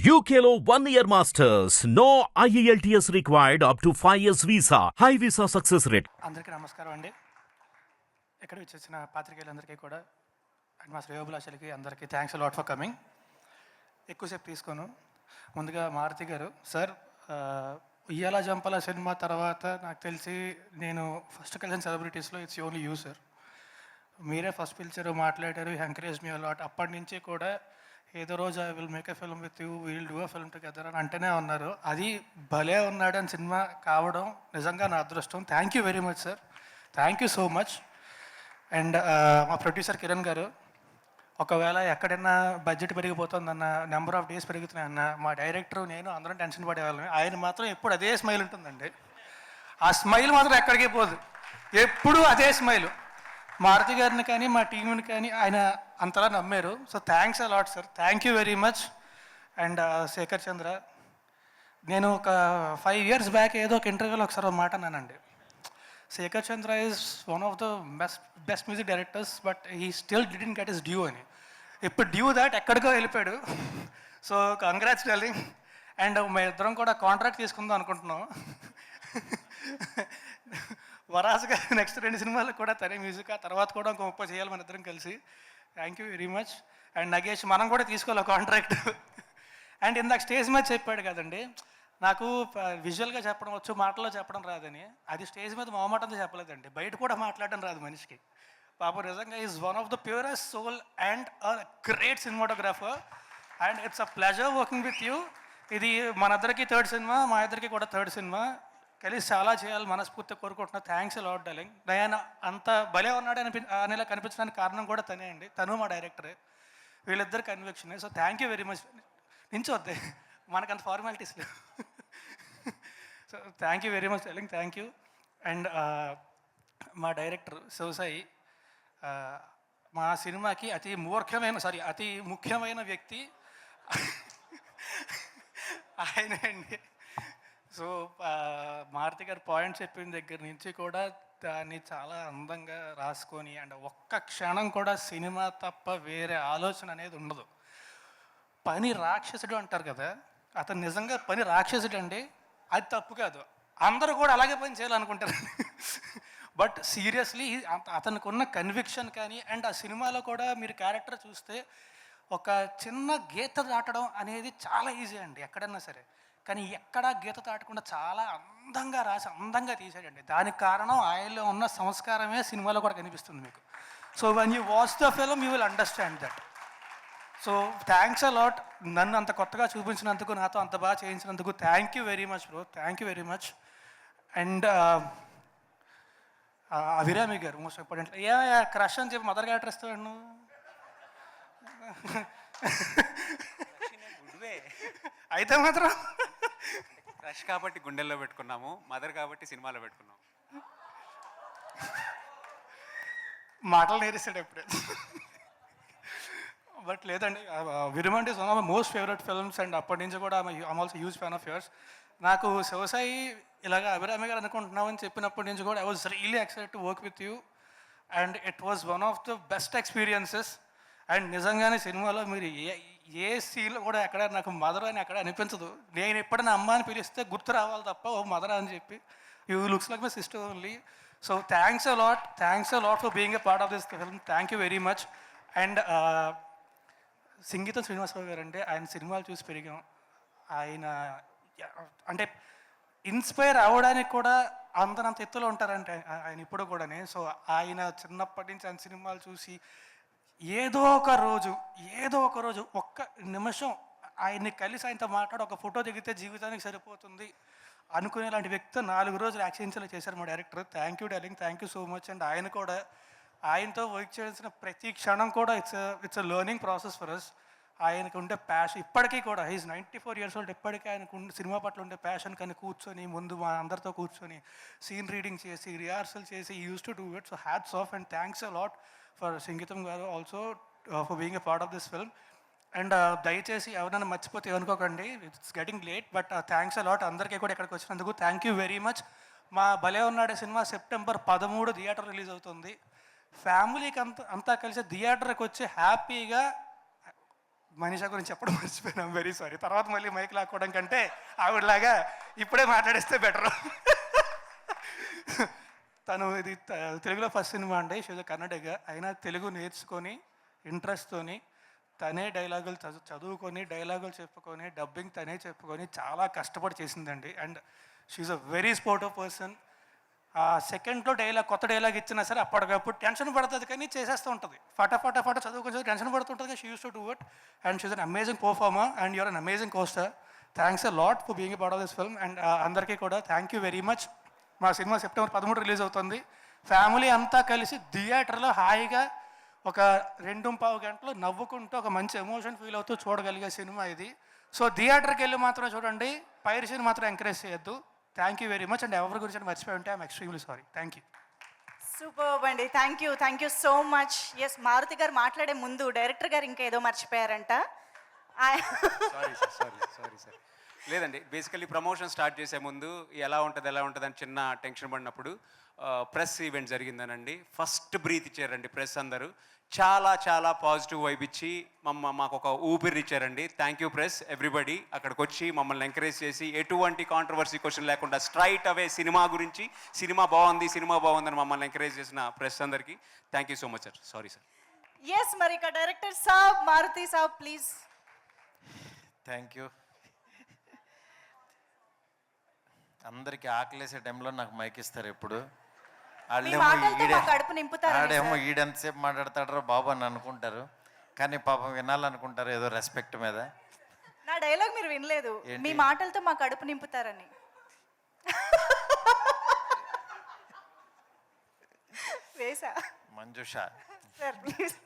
యూకేలో one year masters no E IELTS required up to 5 years visa. High visa success rate. అందరికీ నమస్కారం అండి. ఇక్కడ వచ్చేసిన పాత్రికేయులందరికీ కూడా అండ్ మా శ్రేయోభిలాషలకి అందరికీ థ్యాంక్స్ లాట్ ఫర్ కమింగ్ ఎక్కువసేపు తీసుకోను. ముందుగా మారుతి గారు సార్ ఆ, ఉయ్యాల జంపల సినిమా తర్వాత నాకు తెలిసి నేను ఫస్ట్ కలిసిన సెలబ్రిటీస్లో ఇట్స్ ఓన్లీ యూ సార్ మీరే ఫస్ట్ పిలిచారు మాట్లాడారు ఎంకరేజ్ మీ అలాట్ అప్పటి నుంచి కూడా ఏదో రోజు I will make a film with you will do a film together అని అంటేనే ఉన్నారు. అది భలే ఉన్నాడు అని సినిమా కావడం నిజంగా నా అదృష్టం. Thank you very much sir. Thank you so much. And మా ప్రొడ్యూసర్ కిరణ్ గారు ఒకవేళ ఎక్కడైనా బడ్జెట్ పెరిగిపోతుందన్న నెంబర్ ఆఫ్ డేస్ పెరుగుతున్నాయన్న మా డైరెక్టర్ నేను అందరం టెన్షన్ పడేవాళ్ళం ఆయన మాత్రం ఎప్పుడు అదే స్మైల్ ఉంటుందండి. ఆ స్మైల్ మాత్రం ఎక్కడికి పోదు. ఎప్పుడు అదే స్మైల్. మారుతి గారిని కానీ మా టీంని కానీ ఆయన అంతలా నమ్మారు. So thanks a lot sir thank you very much and Shekhar Chandra నేను ఒక ఫైవ్ ఇయర్స్ బ్యాక్ ఏదో ఒక ఇంటర్వ్యూలో ఒకసారి ఒక మాట అన్నానండి. Shekhar Chandra is one of the best best music directors but he still didn't get his due అని. ఇప్పుడు డ్యూ దాట్ ఎక్కడికో వెళ్ళిపోయాడు. సో కంగ్రాట్స్ డార్లింగ్ అండ్ మేము ఇద్దరం కూడా కాంట్రాక్ట్ తీసుకుందాం అనుకుంటున్నాం. వరాసుగా నెక్స్ట్ రెండు సినిమాలకు కూడా తనే మ్యూజిక్ ఆ తర్వాత కూడా ఇంకో ముప్పై చేయాలి మన ఇద్దరం కలిసి. Thank you very much and Nagesh మనం కూడా తీసుకోవాలి కాంట్రాక్ట్ అండ్ ఇందాక స్టేజ్ మీద చెప్పాడు కదండి నాకు విజువల్గా చెప్పడం వచ్చు మాటల్లో చెప్పడం రాదని. అది స్టేజ్ మీద మొహమాటంతో చెప్పలేదండి. బయట కూడా మాట్లాడడం రాదు మనిషికి. పాపం నిజంగా is one of the purest soul and a great cinematographer and it's a pleasure working with you ఇది మనందరికీ థర్డ్ సినిమా మా ఇద్దరికి కూడా థర్డ్ సినిమా కలిసి చాలా చేయాలి మనస్ఫూర్తిగా కోరుకుంటున్నా. థ్యాంక్స్ లాడ్ డార్లింగ్ నేను అంత భలే ఉన్నాడు అనిపి అనేలా కనిపించడానికి కారణం కూడా తనే అండి. తను మా డైరెక్టరే వీళ్ళిద్దరు conviction so thank you very much నించొద్దే. మనకంత ఫార్మాలిటీస్ లేవు. So thank you very much darling thank you and మా డైరెక్టర్ శివసాయి uh, మా సినిమాకి అతి మూర్ఖమైన సారీ అతి ముఖ్యమైన వ్యక్తి. ఆయన అండి. సో మారుతి గారు పాయింట్ చెప్పిన దగ్గర నుంచి కూడా దాన్ని చాలా అందంగా రాసుకొని అండ్ ఒక్క క్షణం కూడా సినిమా తప్ప వేరే ఆలోచన అనేది ఉండదు. పని రాక్షసుడు అంటారు కదా అతను నిజంగా పని రాక్షసుడు అండి అది తప్పు కాదు. అందరూ కూడా అలాగే పని చేయాలనుకుంటారు. బట్ సీరియస్లీ అతనికి ఉన్న కన్విక్షన్ కానీ అండ్ ఆ సినిమాలో కూడా మీరు క్యారెక్టర్ చూస్తే ఒక చిన్న గీత దాటడం అనేది చాలా ఈజీ అండి ఎక్కడన్నా సరే. కానీ ఎక్కడా గీత దాటకుండా చాలా అందంగా రాసి అందంగా తీసాడండి దానికి కారణం ఆయనలో ఉన్న సంస్కారమే సినిమాలో కూడా కనిపిస్తుంది మీకు. So once you watch the film you will understand that so thanks a lot lot నన్ను అంత కొత్తగా చూపించినందుకు నాతో అంత బాగా చేయించినందుకు thank you very much bro thank you very much and Abhirami గారు మోస్ట్ ఇంపార్టెంట్ ఏ క్రష్ అని చెప్పి మదర్ క్యారెక్టర్ ఇస్తాడు అయితే మాత్రం రష్ కాబట్టి గుండెల్లో పెట్టుకున్నాము మదర్ కాబట్టి సినిమాలో పెట్టుకున్నాము మాటలు నేరిస్తాడు ఎప్పుడే. బట్ లేదండి విరిమంట్ is one of my most favourite films and అప్పటి నుంచి కూడా I'm also huge fan of yours నాకు శివసాయి ఇలాగ అభిరామి గారు అనుకుంటున్నావు అని చెప్పినప్పటి నుంచి కూడా I was really excite to work with you and it was one of the best experiences and నిజంగానే సినిమాలో మీరు ఏ ఏ సీన్లో కూడా ఎక్కడ నాకు మదర్ అని ఎక్కడ అనిపించదు. నేను ఎప్పుడైనా అమ్మ అని పిలిస్తే గుర్తు రావాలి తప్ప ఓ మదర్ అని చెప్పి. You looks like my sister only. So thanks a lot thanks a lot for being a part of this film thank you very much and Singeetam Srinivasarao గారు అంటే ఆయన సినిమాలు చూసి పెరిగాం. ఆయన అంటే ఇన్స్పైర్ అవ్వడానికి కూడా అంతనంత ఎత్తులో ఉంటారంటే ఆయన ఇప్పుడు కూడానే. సో ఆయన చిన్నప్పటి నుంచి ఆయన సినిమాలు చూసి ఏదో ఒక రోజు ఏదో ఒక రోజు ఒక్క నిమిషం ఆయన్ని కలిసి ఆయనతో మాట్లాడి ఒక ఫోటో దిగితే జీవితానికి సరిపోతుంది అనుకునేలాంటి వ్యక్తి నాలుగు రోజులు యాక్సిడెన్స్లో చేశారు మా director. Thank you darling thank you so much and ఆయన కూడా ఆయనతో వర్క్ చేయాల్సిన ప్రతి క్షణం కూడా it's it's a learning process for us ఆయనకు ఉండే ప్యాషన్ ఇప్పటికీ కూడా he's ninety four years old ఇప్పటికీ ఆయనకు సినిమా పట్ల ఉండే ప్యాషన్ కానీ కూర్చొని ముందు మా అందరితో కూర్చొని సీన్ రీడింగ్ చేసి రిహార్సల్ చేసి used to do it so hats off and thanks a lot for Singeetam గారు also for being a part of this film and దయచేసి ఎవరైనా మర్చిపోతే అనుకోకండి it's getting late but thanks a lot అందరికీ కూడా ఇక్కడికి వచ్చినందుకు థ్యాంక్ యూ వెరీ మచ్ మా భలే ఉన్నాడే సినిమా సెప్టెంబర్ పదమూడు థియేటర్ రిలీజ్ అవుతుంది. ఫ్యామిలీకి అంత అంతా కలిసి థియేటర్కి వచ్చి హ్యాపీగా మనీషా గురించి చెప్పడం మర్చిపోయినాం. వెరీ సారీ తర్వాత మళ్ళీ మైక్ లాక్కోవడం కంటే ఆవిడలాగా ఇప్పుడే మాట్లాడేస్తే బెటర్. తను ఇది తెలుగులో ఫస్ట్ సినిమా అండి షీజ్ కన్నడగ. అయినా తెలుగు నేర్చుకొని ఇంట్రెస్ట్తోని తనే డైలాగులు చదువు చదువుకొని డైలాగులు చెప్పుకొని డబ్బింగ్ తనే చెప్పుకొని చాలా కష్టపడి చేసిందండి. And she's a very sportive person ఆ సెకండ్లో డైలాగ్ కొత్త డైలాగ్ ఇచ్చినా సరే అప్పటికప్పుడు టెన్షన్ పడుతుంది కానీ చేసేస్తూ ఉంటుంది. ఫట ఫట ఫట చదువుకొని tension పడుతుంటుంది she used to do it and she's an amazing performer and you're an amazing costar thanks a lot for being part of this film and అందరికీ కూడా థ్యాంక్ యూ వెరీ మచ్ మా సినిమా September పదమూడు release అవుతుంది. Family అంతా కలిసి థియేటర్లో హాయిగా ఒక రెండు పావు గంటలు నవ్వుకుంటూ ఒక మంచి ఎమోషన్ ఫీల్ అవుతూ చూడగలిగే సినిమా ఇది. సో థియేటర్కి వెళ్ళి మాత్రం చూడండి. పైరసీని మాత్రం ఎంకరేజ్ చేయొద్దు. Thank you very much and ఎవరి గురించి మర్చిపోయి ఉంటే I'm extremely sorry thank you super అండి. Thank you thank you so much yes Maruthi గారు మాట్లాడే ముందు డైరెక్టర్ గారు ఇంకా ఏదో మర్చిపోయారంట. సారీ సారీ సార్ లేదండి బేసికలీ ప్రమోషన్ స్టార్ట్ చేసే ముందు ఎలా ఉంటుంది ఎలా ఉంటుంది అని చిన్న టెన్షన్ పడినప్పుడు ప్రెస్ ఈవెంట్ జరిగిందనండి. ఫస్ట్ బ్రీత్ ఇచ్చారండి ప్రెస్ అందరూ. చాలా చాలా పాజిటివ్ వైబ్ ఇచ్చి మమ్మ మాకు ఒక ఊపిరి ఇచ్చారండి. థ్యాంక్ యూ ప్రెస్ ఎవ్రీబడి అక్కడికి వచ్చి మమ్మల్ని ఎంకరేజ్ చేసి ఎటువంటి కాంట్రవర్సీ క్వశ్చన్ లేకుండా స్ట్రైట్ అవే సినిమా గురించి సినిమా బాగుంది సినిమా బాగుందని మమ్మల్ని ఎంకరేజ్ చేసిన ప్రెస్ అందరికీ thank you so much sir sorry sir yes మరి ఇక director saab Maruthi saab please thank you అందరికి ఆకలేసే టైంలో నాకు మైక్ ఇస్తారు ఎప్పుడు. వాళ్ళేమో ఈడే కడుపు ఆడేమో ఈడెంతసేపు మాట్లాడతాడో బాబు అని అనుకుంటారు. కానీ పాపం వినాలనుకుంటారు ఏదో రెస్పెక్ట్ మీద. నా డైలాగ్ మీరు వినలేదు. ఏంటి? మీ మాటలతో మా కడుపు నింపుతారని. వేసా మంజుష. సార్ ప్లీజ్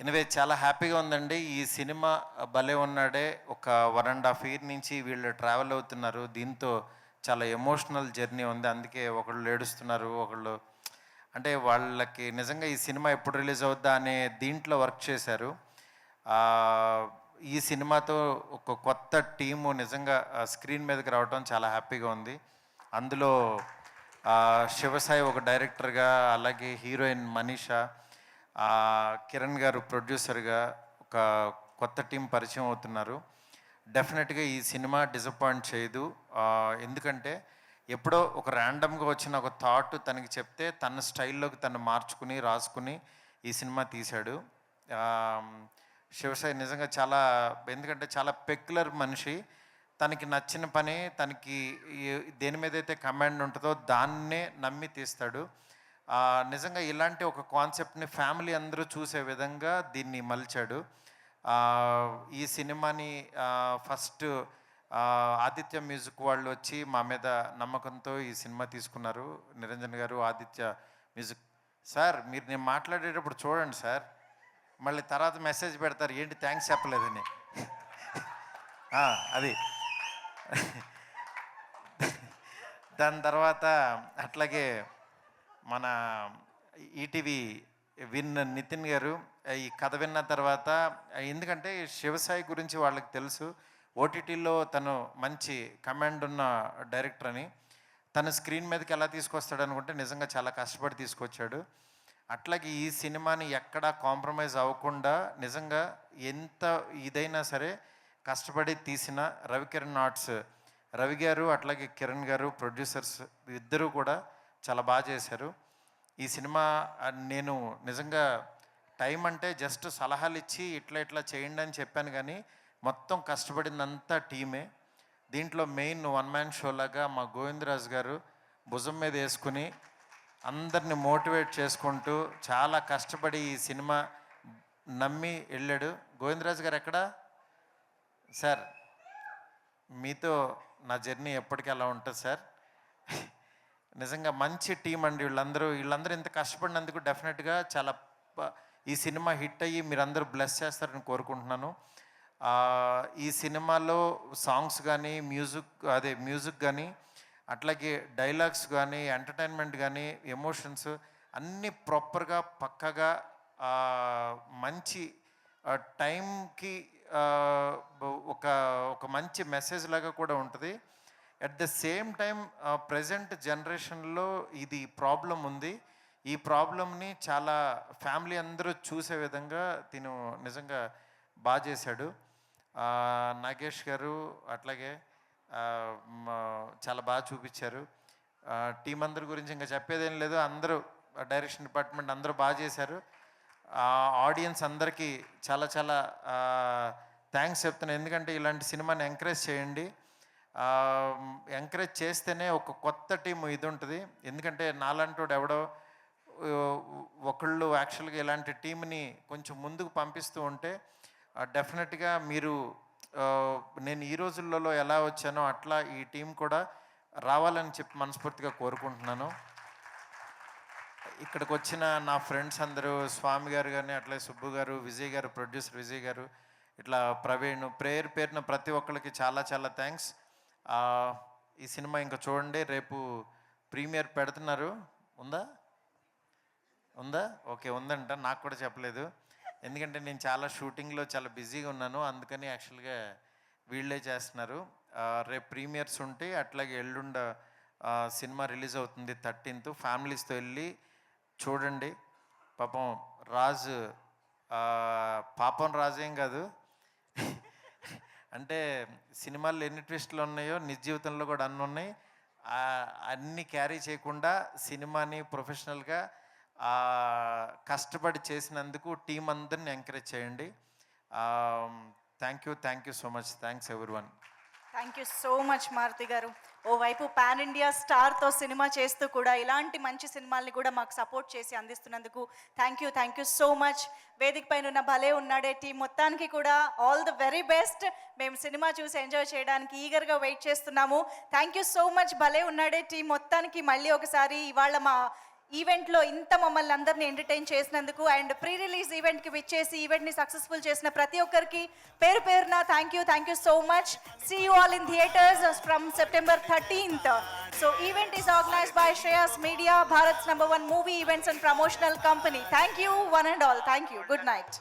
ఎనివే చాలా హ్యాపీగా ఉందండి. ఈ సినిమా భలే ఉన్నాడే. ఒక వన్ అండ్ హాఫ్ ఇయర్ నుంచి వీళ్ళు ట్రావెల్ అవుతున్నారు. దీంతో చాలా ఎమోషనల్ జర్నీ ఉంది. అందుకే ఒకళ్ళు ఏడుస్తున్నారు ఒకళ్ళు అంటే వాళ్ళకి నిజంగా ఈ సినిమా ఎప్పుడు రిలీజ్ అవుద్దా అనే దీంట్లో వర్క్ చేశారు. ఈ సినిమాతో ఒక కొత్త టీము నిజంగా స్క్రీన్ మీదకి రావడం చాలా హ్యాపీగా ఉంది. అందులో శివసాయి ఒక డైరెక్టర్గా అలాగే హీరోయిన్ మనీషా కిరణ్ గారు ప్రొడ్యూసర్గా ఒక కొత్త టీం పరిచయం అవుతున్నారు. డెఫినెట్గా ఈ సినిమా డిసప్పాయింట్ చేయదు. ఎందుకంటే ఎప్పుడో ఒక ర్యాండమ్గా వచ్చిన ఒక థాట్ తనకి చెప్తే తన స్టైల్లోకి తను మార్చుకుని రాసుకుని ఈ సినిమా తీశాడు. శివసాయి నిజంగా చాలా ఎందుకంటే చాలా పెక్యులర్ మనిషి. తనకి నచ్చిన పని తనకి దేని మీద అయితే కమాండ్ ఉంటుందో దాన్నే నమ్మి తీస్తాడు. నిజంగా ఇలాంటి ఒక కాన్సెప్ట్ని ఫ్యామిలీ అందరూ చూసే విధంగా దీన్ని మలిచాడు. ఈ సినిమాని ఫస్ట్ ఆదిత్య మ్యూజిక్ వాళ్ళు వచ్చి మా మీద నమ్మకంతో ఈ సినిమా తీసుకున్నారు. నిరంజన్ గారు ఆదిత్య మ్యూజిక్. సార్ మీరు నేను మాట్లాడేటప్పుడు చూడండి సార్. మళ్ళీ తర్వాత మెసేజ్ పెడతారు ఏంటి థ్యాంక్స్ చెప్పలేదని. అది. దాని తర్వాత అట్లాగే మన ఈటీవీ విన్ నితిన్ గారు ఈ కథ విన్న తర్వాత ఎందుకంటే శివసాయి గురించి వాళ్ళకి తెలుసు ఓటీటీలో తను మంచి కమాండ్ ఉన్న డైరెక్టర్ అని. తన స్క్రీన్ మీదకి ఎలా తీసుకొస్తాడు అనుకుంటే నిజంగా చాలా కష్టపడి తీసుకొచ్చాడు. అట్లాగే ఈ సినిమాని ఎక్కడా కాంప్రమైజ్ అవ్వకుండా నిజంగా ఎంత ఇదైనా సరే కష్టపడి తీసిన రవికిరణ్ ఆర్ట్స్. రవి గారు అట్లాగే కిరణ్ గారు ప్రొడ్యూసర్స్ ఇద్దరూ కూడా చాలా బాగా చేశారు. ఈ సినిమా నేను నిజంగా టైం అంటే జస్ట్ సలహాలు ఇచ్చి ఇట్లా ఇట్లా చేయండి అని చెప్పాను కానీ మొత్తం కష్టపడిందంతా టీమే. దీంట్లో మెయిన్ వన్ మ్యాన్ షో లాగా మా గోవిందరాజు గారు భుజం మీద వేసుకుని అందరిని మోటివేట్ చేసుకుంటూ చాలా కష్టపడి ఈ సినిమా నమ్మి వెళ్ళాడు. గోవిందరాజు గారు ఎక్కడా? సార్ మీతో నా జర్నీ ఎప్పటికీ అలా ఉంటుంది సార్. నిజంగా మంచి టీం అండి వీళ్ళందరూ. వీళ్ళందరూ ఇంత కష్టపడినందుకు డెఫినెట్గా చాలా ఈ సినిమా హిట్ అయ్యి మీరందరూ బ్లెస్ చేస్తారని కోరుకుంటున్నాను. ఈ సినిమాలో సాంగ్స్ కానీ మ్యూజిక్ అదే మ్యూజిక్ కానీ అట్లాగే డైలాగ్స్ కానీ ఎంటర్టైన్మెంట్ కానీ ఎమోషన్స్ అన్నీ ప్రాపర్గా పక్కగా మంచి టైంకి ఒక ఒక మంచి మెసేజ్ లాగా కూడా ఉంటుంది. At the same time present జనరేషన్లో ఇది ప్రాబ్లం ఉంది. ఈ ప్రాబ్లమ్ని చాలా ఫ్యామిలీ అందరూ చూసే విధంగా తిను నిజంగా బాగా చేశాడు. నాగేష్ గారు అట్లాగే చాలా బాగా చూపించారు. టీం అందరి గురించి ఇంకా చెప్పేదేం లేదు. అందరూ డైరెక్షన్ డిపార్ట్మెంట్ అందరూ బాగా చేశారు. ఆడియన్స్ అందరికీ చాలా చాలా థ్యాంక్స్ చెప్తున్నాను ఎందుకంటే ఇలాంటి సినిమాని ఎంకరేజ్ చేయండి. ఎంకరేజ్ చేస్తేనే ఒక కొత్త టీం ఇది ఉంటుంది ఎందుకంటే నాలంటోడు ఎవడో ఒకళ్ళు యాక్చువల్గా ఇలాంటి టీంని కొంచెం ముందుకు పంపిస్తూ ఉంటే డెఫినెట్గా మీరు నేను ఈ రోజులలో ఎలా వచ్చానో అట్లా ఈ టీం కూడా రావాలని చెప్పి మనస్ఫూర్తిగా కోరుకుంటున్నాను. ఇక్కడికి వచ్చిన నా ఫ్రెండ్స్ అందరూ స్వామి గారు కానీ అట్లే సుబ్బు గారు విజయ్ గారు ప్రొడ్యూసర్ విజయ్ గారు ఇట్లా ప్రవీణ్ ప్రేయర్ పేరున ప్రతి ఒక్కరికి చాలా చాలా థ్యాంక్స్ ఈ సినిమా ఇంకా చూడండి రేపు ప్రీమియర్ పెడుతున్నారు. ఉందా? ఉందా? ఓకే ఉందంట. నాకు కూడా చెప్పలేదు. ఎందుకంటే నేను చాలా షూటింగ్లో చాలా బిజీగా ఉన్నాను. అందుకని యాక్చువల్గా వీళ్ళే చేస్తున్నారు. రేపు ప్రీమియర్స్ ఉంటే అట్లాగే ఎల్లుండ సినిమా రిలీజ్ అవుతుంది థర్టీన్త్. ఫ్యామిలీస్తో వెళ్ళి చూడండి. పాపం రాజు పాపం రాజేం కాదు. అంటే సినిమాల్లో ఎన్ని ట్విస్టులు ఉన్నాయో నిజ జీవితంలో కూడా అన్ని ఉన్నాయి. అన్ని క్యారీ చేయకుండా సినిమాని ప్రొఫెషనల్గా కష్టపడి చేసినందుకు టీం అందరిని ఎంకరేజ్ చేయండి. Thank you thank you so much. Thanks everyone thank you so much Maruthi గారు. ఓవైపు పాన్ ఇండియా స్టార్తో సినిమా చేస్తూ కూడా ఇలాంటి మంచి సినిమాల్ని కూడా మాకు సపోర్ట్ చేసి అందిస్తున్నందుకు thank you thank you so much వేదిక పైన ఉన్న భలే ఉన్నాడే టీం. మొత్తానికి కూడా ఆల్ ద వెరీ బెస్ట్ మేము సినిమా చూసి ఎంజాయ్ చేయడానికి ఈగర్గా వెయిట్ చేస్తున్నాము. Thank you so much Bhale Unnade team. మొత్తానికి మళ్ళీ ఒకసారి ఇవాళ మా ఈవెంట్లో ఇంత మమ్మల్ని అందరినీ ఎంటర్టైన్ చేసినందుకు అండ్ ప్రీ రిలీజ్ ఈవెంట్కి విచ్చేసి ఈవెంట్ని సక్సెస్ఫుల్ చేసిన ప్రతి ఒక్కరికి పేరు పేరున thank you thank you so much see you all in theatres from September thirteenth so event is organise by Shreyas media Bharat number one movie events and promotional company thank you one and all thank you good night